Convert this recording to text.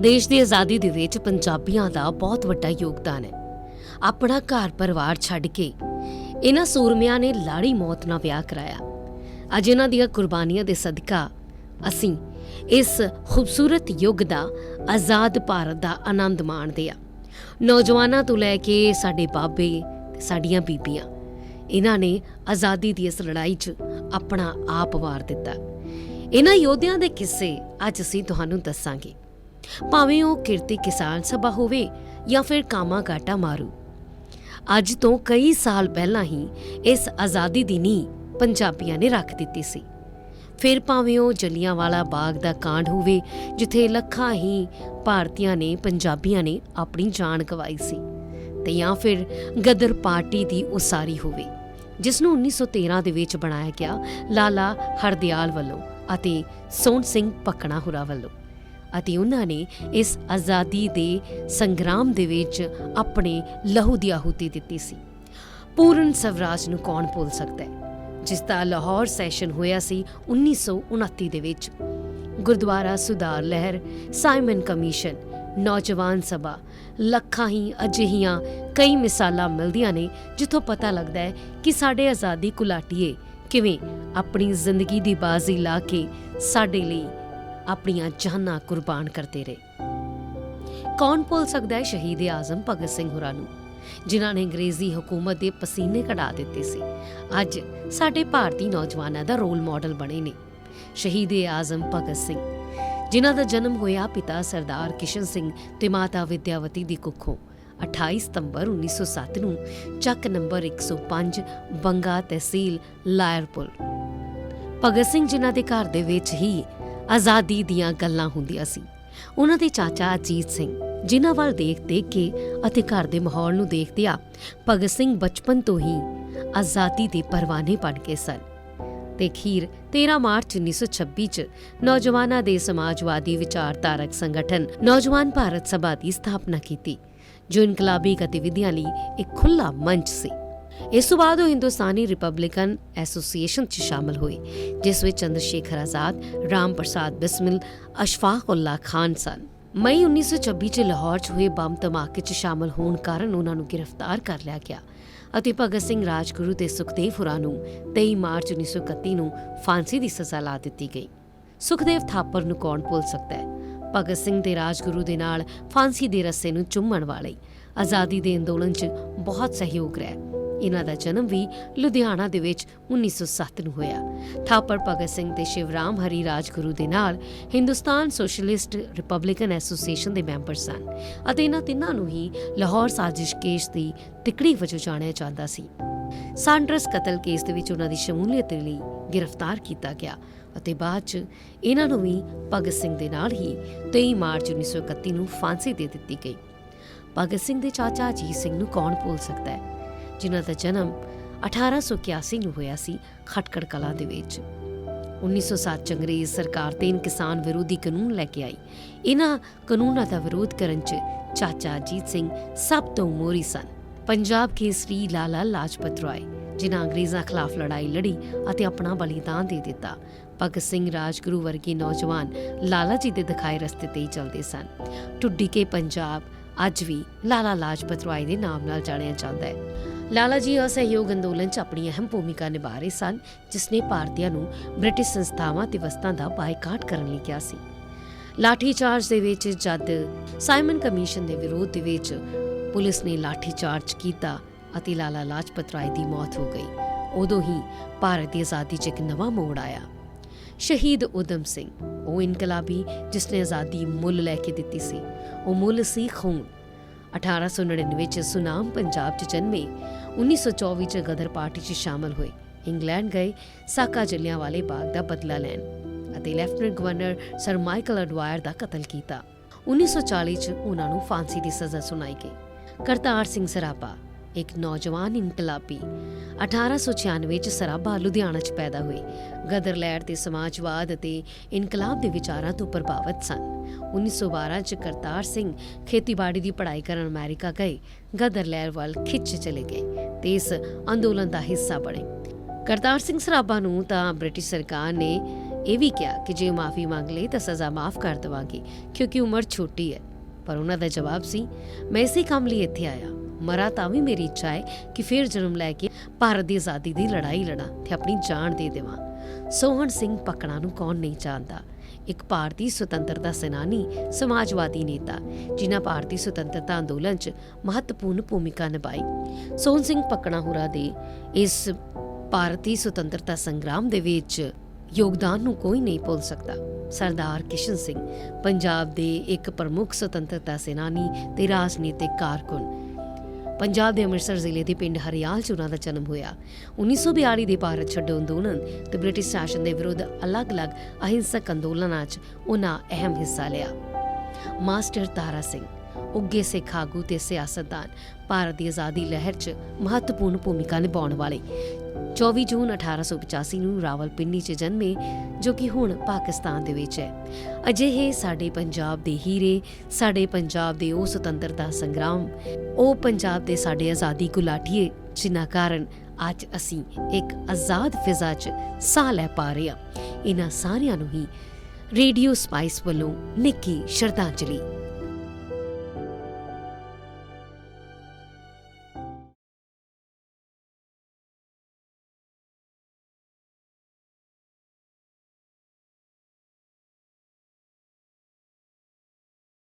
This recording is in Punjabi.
ਦੇਸ਼ ਦੀ ਆਜ਼ਾਦੀ ਦੇ ਵਿੱਚ ਪੰਜਾਬੀਆਂ ਦਾ ਬਹੁਤ ਵੱਡਾ ਯੋਗਦਾਨ ਹੈ। ਆਪਣਾ ਘਰ ਪਰਿਵਾਰ ਛੱਡ ਕੇ ਇਹਨਾਂ ਸੂਰਮਿਆਂ ਨੇ ਲਾੜੀ ਮੌਤ ਨਾਲ ਵਿਆਹ ਕਰਾਇਆ। ਅੱਜ ਇਹਨਾਂ ਦੀਆਂ ਕੁਰਬਾਨੀਆਂ ਦੇ ਸਦਕਾ ਅਸੀਂ ਇਸ ਖੂਬਸੂਰਤ ਯੁੱਗ ਦਾ ਆਜ਼ਾਦ ਭਾਰਤ ਦਾ ਆਨੰਦ ਮਾਣਦੇ ਆ ਨੌਜਵਾਨਾਂ ਤੋਂ ਲੈ ਕੇ ਸਾਡੇ ਬਾਬੇ ਤੇ ਸਾਡੀਆਂ ਬੀਬੀਆਂ, ਇਹਨਾਂ ਨੇ ਆਜ਼ਾਦੀ ਦੀ ਇਸ ਲੜਾਈ 'ਚ ਆਪਣਾ ਆਪ ਵਾਰ ਦਿੱਤਾ। ਇਹਨਾਂ ਯੋਧਿਆਂ ਦੇ ਕਿੱਸੇ ਅੱਜ ਅਸੀਂ ਤੁਹਾਨੂੰ ਦੱਸਾਂਗੇ। ਭਾਵੇਂ ਉਹ ਕਿਰਤੀ ਕਿਸਾਨ ਸਭਾ ਹੋਵੇ ਜਾਂ ਫਿਰ ਕਾਮਾ ਗਾਟਾ ਮਾਰੂ। ਅੱਜ ਤੋਂ ਕਈ ਸਾਲ ਪਹਿਲਾਂ ਹੀ ਇਸ ਆਜ਼ਾਦੀ ਦੀ ਨੀਂਹ ਪੰਜਾਬੀਆਂ ਨੇ ਰੱਖ ਦਿੱਤੀ ਸੀ। ਫਿਰ ਭਾਵੇਂ ਉਹ ਜਲਿਆਂਵਾਲਾ ਬਾਗ ਦਾ ਕਾਂਡ ਹੋਵੇ, ਜਿੱਥੇ ਲੱਖਾਂ ਹੀ ਭਾਰਤੀਆਂ ਨੇ, ਪੰਜਾਬੀਆਂ ਨੇ ਆਪਣੀ ਜਾਨ ਗਵਾਈ ਸੀ ਤੇ ਜਾਂ ਫਿਰ ਗਦਰ ਪਾਰਟੀ ਦੀ ਉਸਾਰੀ ਹੋਵੇ, ਜਿਸ ਨੂੰ 1913 ਦੇ ਵਿੱਚ ਬਣਾਇਆ ਗਿਆ ਲਾਲਾ ਹਰਦਿਆਲ ਵੱਲੋਂ ਅਤੇ ਸੋਹਣ ਸਿੰਘ ਪਕਣਾ ਹੁਰਾ ਵੱਲੋਂ। ਅਤੇ ਉਹਨਾਂ ਨੇ ਇਸ ਆਜ਼ਾਦੀ ਦੇ ਸੰਗਰਾਮ ਦੇ ਵਿੱਚ ਆਪਣੇ ਲਹੂ ਦੀ ਆਹੂਤੀ ਦਿੱਤੀ ਸੀ। ਪੂਰਨ ਸਵਰਾਜ ਨੂੰ ਕੌਣ ਭੁੱਲ ਸਕਦਾ ਹੈ? ਜਿਸ ਦਾ ਲਾਹੌਰ ਸੈਸ਼ਨ ਹੋਇਆ ਸੀ 1929 ਦੇ ਵਿੱਚ। ਗੁਰਦੁਆਰਾ ਸੁਧਾਰ ਲਹਿਰ ਸਾਈਮਨ ਕਮਿਸ਼ਨ, ਨੌਜਵਾਨ ਸਭਾ, ਲੱਖਾਂ ਹੀ ਅਜਿਹੀਆਂ ਕਈ ਮਿਸਾਲਾਂ ਮਿਲਦੀਆਂ ਨੇ ਜਿੱਥੋਂ ਪਤਾ ਲੱਗਦਾ ਹੈ ਕਿ ਸਾਡੇ ਆਜ਼ਾਦੀ ਕੁਲਾਟੀਏ ਕਿਵੇਂ ਆਪਣੀ ਜ਼ਿੰਦਗੀ ਦੀ ਬਾਜ਼ੀ ਲਾ ਕੇ ਸਾਡੇ ਲਈ ਆਪਣੀਆਂ ਜਾਨਾਂ ਕੁਰਬਾਨ ਕਰਦੇ ਰਹੇ। ਕੌਣ ਭੁੱਲ ਸਕਦਾ ਹੈ ਸ਼ਹੀਦ ਆਜ਼ਮ ਭਗਤ ਸਿੰਘ ਹੋਰਾਂ ਨੂੰ, ਜਿਨ੍ਹਾਂ ਨੇ ਅੰਗਰੇਜ਼ੀ ਹਕੂਮਤ ਦੇ ਪਸੀਨੇ ਕਢਾ ਦਿੱਤੇ ਸੀ? ਅੱਜ ਸਾਡੇ ਭਾਰਤੀ ਨੌਜਵਾਨਾਂ ਦਾ ਰੋਲ ਮਾਡਲ ਬਣੇ ਨੇ ਸ਼ਹੀਦ ਆਜ਼ਮ ਭਗਤ ਸਿੰਘ, ਜਿਨ੍ਹਾਂ ਦਾ ਜਨਮ ਹੋਇਆ ਪਿਤਾ ਸਰਦਾਰ ਕਿਸ਼ਨ ਸਿੰਘ ਤੇ ਮਾਤਾ ਵਿਦਿਆਵਤੀ ਦੀ ਕੁੱਖੋਂ 28 ਸਤੰਬਰ 1907 ਨੂੰ ਚੱਕ ਨੰਬਰ 105 ਬੰਗਾ ਤਹਿਸੀਲ ਲਾਇਰਪੁਰ। ਭਗਤ ਸਿੰਘ ਜਿਨ੍ਹਾਂ ਦੇ ਘਰ ਦੇ ਵਿੱਚ ਹੀ ਆਜ਼ਾਦੀ ਦੀਆਂ ਗੱਲਾਂ ਹੁੰਦੀਆਂ ਸੀ। ਉਹਨਾਂ ਦੇ ਚਾਚਾ ਅਜੀਤ ਸਿੰਘ, ਜਿਨ੍ਹਾਂ ਵੱਲ ਦੇਖ ਦੇਖ ਕੇ ਅਤੇ ਘਰ ਦੇ ਮਾਹੌਲ ਨੂੰ ਦੇਖਦਿਆਂ ਭਗਤ ਸਿੰਘ ਬਚਪਨ ਤੋਂ ਹੀ ਆਜ਼ਾਦੀ ਦੇ ਪਰਵਾਨੇ ਬਣ ਗਏ ਸਨ। ਤੇ ਖੀਰ 13 ਮਾਰਚ 1926 ਚ ਨੌਜਵਾਨਾਂ ਦੇ ਸਮਾਜਵਾਦੀ ਵਿਚਾਰਧਾਰਕ ਸੰਗਠਨ ਨੌਜਵਾਨ ਭਾਰਤ ਸਭਾ ਦੀ ਸਥਾਪਨਾ ਕੀਤੀ, ਜੋ ਇਨਕਲਾਬੀ ਗਤੀਵਿਧੀਆਂ ਲਈ ਇੱਕ ਖੁੱਲਾ ਮੰਚ ਸੀ। ਇਸ ਤੋਂ ਬਾਅਦ ਉਹ ਹਿੰਦੁਸਤਾਨੀ ਰਿਪਬਲਿਕਨ ਐਸੋਸੀਏਸ਼ਨ 'ਚ ਸ਼ਾਮਲ ਹੋਏ, ਜਿਸ ਵਿੱਚ ਚੰਦਰ ਸ਼ੇਖਰ ਆਜ਼ਾਦ, ਰਾਮ ਪ੍ਰਸਾਦ ਬਿਸਮਿਲ, ਅਸ਼ਫਾਕ ਉੱਲਾ ਖਾਨ ਸਨ। ਮਈ 1926 ਚ ਲਾਹੌਰ 'ਚ ਹੋਏ ਬੰਬ ਧਮਾਕੇ 'ਚ ਸ਼ਾਮਲ ਹੋਣ ਕਾਰਨ ਉਹਨਾਂ ਨੂੰ ਗ੍ਰਿਫਤਾਰ ਕਰ ਲਿਆ ਗਿਆ ਅਤੇ ਭਗਤ ਸਿੰਘ ਰਾਜਗੁਰੂ ਤੇ ਸੁਖਦੇਵ ਹੁਰਾਂ ਨੂੰ 23 ਮਾਰਚ 1931 ਨੂੰ ਫਾਂਸੀ ਦੀ ਸਜ਼ਾ ਲਾ ਦਿੱਤੀ ਗਈ। ਸੁਖਦੇਵ ਥਾਪਰ ਨੂੰ ਕੌਣ ਭੁੱਲ ਸਕਦਾ ਹੈ? ਭਗਤ ਸਿੰਘ ਤੇ ਰਾਜਗੁਰੂ ਦੇ ਨਾਲ ਫਾਂਸੀ ਦੇ ਰੱਸੇ ਨੂੰ ਚੁੰਮਣ ਵਾਲੇ ਆਜ਼ਾਦੀ ਦੇ ਅੰਦੋਲਨ 'ਚ ਬਹੁਤ ਸਹਿਯੋਗ ਰਿਹਾ ਇਹਨਾਂ ਦਾ ਜਨਮ ਵੀ ਲੁਧਿਆਣਾ ਦੇ ਵਿੱਚ 1907 ਨੂੰ ਹੋਇਆ। ਥਾਪਰ ਭਗਤ ਸਿੰਘ ਤੇ ਸ਼ਿਵਰਾਮ ਹਰੀ ਰਾਜਗੁਰੂ ਦੇ ਨਾਲ ਹਿੰਦੁਸਤਾਨ ਸੋਸ਼ਲਿਸਟ ਰਿਪਬਲਿਕਨ ਐਸੋਸੀਏਸ਼ਨ ਦੇ ਮੈਂਬਰ ਸਨ ਅਤੇ ਇਹਨਾਂ ਤਿੰਨਾਂ ਨੂੰ ਹੀ ਲਾਹੌਰ ਸਾਜ਼ਿਸ਼ ਕੇਸ ਦੀ ਤਿਕੜੀ ਵਜੋਂ ਜਾਣਿਆ ਜਾਂਦਾ ਸੀ। ਸਾਂਡਰਸ ਕਤਲ ਕੇਸ ਦੇ ਵਿੱਚ ਉਹਨਾਂ ਦੀ ਸ਼ਮੂਲੀਅਤ ਲਈ ਗ੍ਰਿਫਤਾਰ ਕੀਤਾ ਗਿਆ ਅਤੇ ਬਾਅਦ ਚ ਇਹਨਾਂ ਨੂੰ ਵੀ ਭਗਤ ਸਿੰਘ ਦੇ ਨਾਲ ਹੀ 23 ਮਾਰਚ 1931 ਨੂੰ ਫਾਂਸੀ ਦੇ ਦਿੱਤੀ ਗਈ। ਭਗਤ ਸਿੰਘ ਦੇ ਚਾਚਾ ਅਜੀਤ ਸਿੰਘ ਨੂੰ ਕੌਣ ਭੁੱਲ ਸਕਦਾ ਹੈ? ਜਿਨ੍ਹਾਂ ਦਾ ਜਨਮ 1881 ਨੂੰ ਹੋਇਆ ਸੀ ਖਟਕੜ ਕਲਾ ਦੇ ਵਿੱਚ। 1907 ਚ ਅੰਗਰੇਜ਼ ਸਰਕਾਰ ਤਿੰਨ ਕਿਸਾਨ ਵਿਰੋਧੀ ਕਾਨੂੰਨ ਲੈ ਕੇ ਆਈ। ਇਹਨਾਂ ਕਾਨੂੰਨਾਂ ਦਾ ਵਿਰੋਧ ਕਰਨ ਚ ਚਾਚਾ ਅਜੀਤ ਸਿੰਘ ਸਭ ਤੋਂ ਮੋਰੀ ਸਨ। ਪੰਜਾਬ ਕੇਸਰੀ ਲਾਲਾ ਲਾਜਪਤ ਰਾਏ, ਜਿਨ੍ਹਾਂ ਅੰਗਰੇਜ਼ਾਂ ਖਿਲਾਫ ਲੜਾਈ ਲੜੀ ਅਤੇ ਆਪਣਾ ਬਲੀਦਾਨ ਦੇ ਦਿੱਤਾ, ਭਗਤ ਸਿੰਘ ਰਾਜਗੁਰੂ ਵਰਗੇ ਨੌਜਵਾਨ ਲਾਲਾ ਜੀ ਦੇ ਦਿਖਾਏ ਰਸਤੇ ਤੇ ਹੀ ਚੱਲਦੇ ਸਨ। ਟੁੱਡੀ ਕੇ ਪੰਜਾਬ ਅੱਜ ਵੀ ਲਾਲਾ ਲਾਜਪਤ ਰਾਏ ਦੇ ਨਾਮ ਨਾਲ ਜਾਣਿਆ ਜਾਂਦਾ ਹੈ। ਲਾਲਾ ਜੀ ਅਸਹਿਯੋਗ ਅੰਦੋਲਨ 'ਚ ਆਪਣੀ ਅਹਿਮ ਭੂਮਿਕਾ ਨਿਭਾ ਰਹੇ ਸਨ ਜਿਸ ਨੇ ਭਾਰਤੀਆਂ ਨੂੰ ਬ੍ਰਿਟਿਸ਼ ਸੰਸਥਾਵਾਂ ਤੇ ਵਸਤਾਂ ਦਾ ਬਾਈਕਾਟ ਕਰਨ ਲਈ ਕਿਹਾ ਸੀ। ਲਾਠੀ ਚਾਰਜ ਦੇ ਵਿੱਚ ਜਦ ਸਾਈਮਨ ਕਮਿਸ਼ਨ ਦੇ ਵਿਰੋਧ ਦੇ ਵਿੱਚ ਪੁਲਿਸ ਨੇ ਲਾਠੀ ਚਾਰਜ ਕੀਤਾ ਅਤੇ ਲਾਲਾ ਲਾਜਪਤ ਰਾਏ ਦੀ ਮੌਤ ਹੋ ਗਈ। ਉਦੋਂ ਹੀ ਭਾਰਤ ਦੀ ਆਜ਼ਾਦੀ 'ਚ ਇੱਕ ਨਵਾਂ ਮੋੜ ਆਇਆ। ਸ਼ਹੀਦ ਉਦਮ ਸਿੰਘ, ਉਹ ਇਨਕਲਾਬੀ ਜਿਸ ਨੇ ਆਜ਼ਾਦੀ ਮੁੱਲ ਲੈ ਕੇ ਦਿੱਤੀ ਸੀ। ਉਹ ਮੁੱਲ ਸੀ ਖੂਨ। 1899 ਚ ਸੁਨਾਮ ਪੰਜਾਬ ਚ ਜਨਮੇ 1924 ਚ ਗਦਰ ਪਾਰਟੀ ਚ ਸ਼ਾਮਲ ਹੋਏ ਇੰਗਲੈਂਡ ਗਏ ਸਾਕਾ ਜਲਿਆਂ ਵਾਲੇ ਬਾਗ ਦਾ ਬਦਲਾ ਲੈਣ ਅਤੇ lieutenant governor sir Michael O'Dwyer ਦਾ ਕਤਲ ਕੀਤਾ 1940 ਚ ਉਹਨਾਂ ਨੂੰ ਫਾਂਸੀ ਦੀ ਸਜ਼ਾ ਸੁਣਾਈ ਗਈ ਕਰਤਾਰ ਸਿੰਘ ਸਰਾਭਾ ਇੱਕ ਨੌਜਵਾਨ ਇਨਕਲਾਬੀ 1896 ਚ ਸਰਾਭਾ ਲੁਧਿਆਣਾ ਚ ਪੈਦਾ ਹੋਏ ਗਦਰ ਲਹਿਰ ਤੇ ਸਮਾਜਵਾਦ ਅਤੇ ਇਨਕਲਾਬ ਦੇ ਵਿਚਾਰਾਂ ਤੋਂ ਪ੍ਰਭਾਵਿਤ ਸਨ। 1912 ਚ ਕਰਤਾਰ ਸਿੰਘ ਖੇਤੀਬਾੜੀ ਦੀ ਪੜ੍ਹਾਈ ਕਰਨ ਅਮਰੀਕਾ ਗਏ। ਗਦਰ ਲਹਿਰ ਵੱਲ ਖਿੱਚ ਚਲੇ ਗਏ ਤੇ ਇਸ ਅੰਦੋਲਨ ਦਾ ਹਿੱਸਾ ਬਣੇ। ਕਰਤਾਰ ਸਿੰਘ ਸਰਾਭਾ ਨੂੰ ਤਾਂ ਬ੍ਰਿਟਿਸ਼ ਸਰਕਾਰ ਨੇ ਇਹ ਵੀ ਕਿਹਾ ਕਿ ਜੇ ਮਾਫੀ ਮੰਗ ਲਈ ਤਾਂ ਸਜ਼ਾ ਮਾਫ ਕਰ ਦੇਵਾਂਗੇ, ਕਿਉਂਕਿ ਉਮਰ ਛੋਟੀ ਹੈ। ਪਰ ਉਹਨਾਂ ਦਾ ਜਵਾਬ ਸੀ, ਮੈਂ ਇਸੇ ਕੰਮ ਲਈ ਇੱਥੇ ਆਇਆ। ਮਰਾ ਤਾਂ ਵੀ ਮੇਰੀ ਇੱਛਾ ਹੈ ਕਿ ਫਿਰ ਜਨਮ ਲੈ ਕੇ ਭਾਰਤ ਦੀ ਆਜ਼ਾਦੀ ਦੀ ਲੜਾਈ ਲੜਾਂ ਤੇ ਆਪਣੀ ਜਾਨ ਦੇ ਦੇਵਾਂ। ਸੋਹਣ ਸਿੰਘ ਪਕੜਾ ਨੂੰ ਕੌਣ ਨਹੀਂ ਜਾਣਦਾ? ਇੱਕ ਭਾਰਤੀ ਸੁਤੰਤਰਤਾ ਸੈਨਾਨੀ, ਸਮਾਜਵਾਦੀ ਨੇਤਾ, ਜਿਨ੍ਹਾਂ ਭਾਰਤੀ ਸੁਤੰਤਰਤਾ ਅੰਦੋਲਨ 'ਚ ਮਹੱਤਵਪੂਰਨ ਭੂਮਿਕਾ ਨਿਭਾਈ। ਸੋਹਣ ਸਿੰਘ ਪਕੜਾ ਹੁਰਾ ਦੇ ਇਸ ਭਾਰਤੀ ਸੁਤੰਤਰਤਾ ਸੰਗਰਾਮ ਦੇ ਵਿੱਚ ਯੋਗਦਾਨ ਨੂੰ ਕੋਈ ਨਹੀਂ ਭੁੱਲ ਸਕਦਾ। ਸਰਦਾਰ ਕਿਸ਼ਨ ਸਿੰਘ, ਪੰਜਾਬ ਦੇ ਇੱਕ ਪ੍ਰਮੁੱਖ ਸੁਤੰਤਰਤਾ ਸੈਨਾਨੀ ਤੇ ਰਾਜਨੀਤਿਕ ਕਾਰਕੁਨ ਪੰਜਾਬ ਦੇ ਅੰਮ੍ਰਿਤਸਰ ਜ਼ਿਲ੍ਹੇ ਦੇ ਪਿੰਡ ਹਰਿਆਲ 'ਚ ਉਹਨਾਂ ਦਾ ਜਨਮ ਹੋਇਆ। 1942 ਦੇ ਭਾਰਤ ਛੱਡੋ ਅੰਦੋਲਨ ਤੇ ਬ੍ਰਿਟਿਸ਼ ਸ਼ਾਸਨ ਦੇ ਵਿਰੁੱਧ ਅਲੱਗ-ਅਲੱਗ ਅਹਿੰਸਕ ਅੰਦੋਲਨਾਂ 'ਚ ਉਹਨਾਂ ਅਹਿਮ ਹਿੱਸਾ ਲਿਆ। ਮਾਸਟਰ ਤਾਰਾ ਸਿੰਘ ਉੱਗੇ ਸਿੱਖ ਆਗੂ ਤੇ ਸਿਆਸਤਦਾਨ, ਭਾਰਤ ਦੀ ਆਜ਼ਾਦੀ ਲਹਿਰ 'ਚ ਮਹੱਤਵਪੂਰਨ ਭੂਮਿਕਾ ਨਿਭਾਉਣ ਵਾਲੇ 24 ਜੂਨ 1885 ਨੂੰ ਰਾਵਲਪਿੰਡੀ 'ਚ ਜਨਮੇ, ਜੋ ਕਿ ਹੁਣ ਪਾਕਿਸਤਾਨ ਦੇ ਵਿੱਚ ਹੈ। ਅਜਿਹੇ ਸਾਡੇ ਪੰਜਾਬ ਦੇ ਹੀਰੇ, ਸਾਡੇ ਪੰਜਾਬ ਦੇ ਉਹ ਸੁਤੰਤਰਤਾ ਸੰਗਰਾਮ, ਉਹ ਪੰਜਾਬ ਦੇ ਸਾਡੇ ਆਜ਼ਾਦੀ ਗੁਲਾਟੀਏ, ਜਿਨ੍ਹਾਂ ਕਾਰਨ ਅੱਜ ਅਸੀਂ ਇੱਕ ਆਜ਼ਾਦ ਫਿਜ਼ਾ 'ਚ ਸਾਹ ਲੈ ਪਾ ਰਹੇ ਹਾਂ। ਇਹਨਾਂ ਸਾਰਿਆਂ ਨੂੰ ਹੀ ਰੇਡੀਓ ਸਪਾਈਸ ਵੱਲੋਂ ਨਿੱਕੀ ਸ਼ਰਧਾਂਜਲੀ।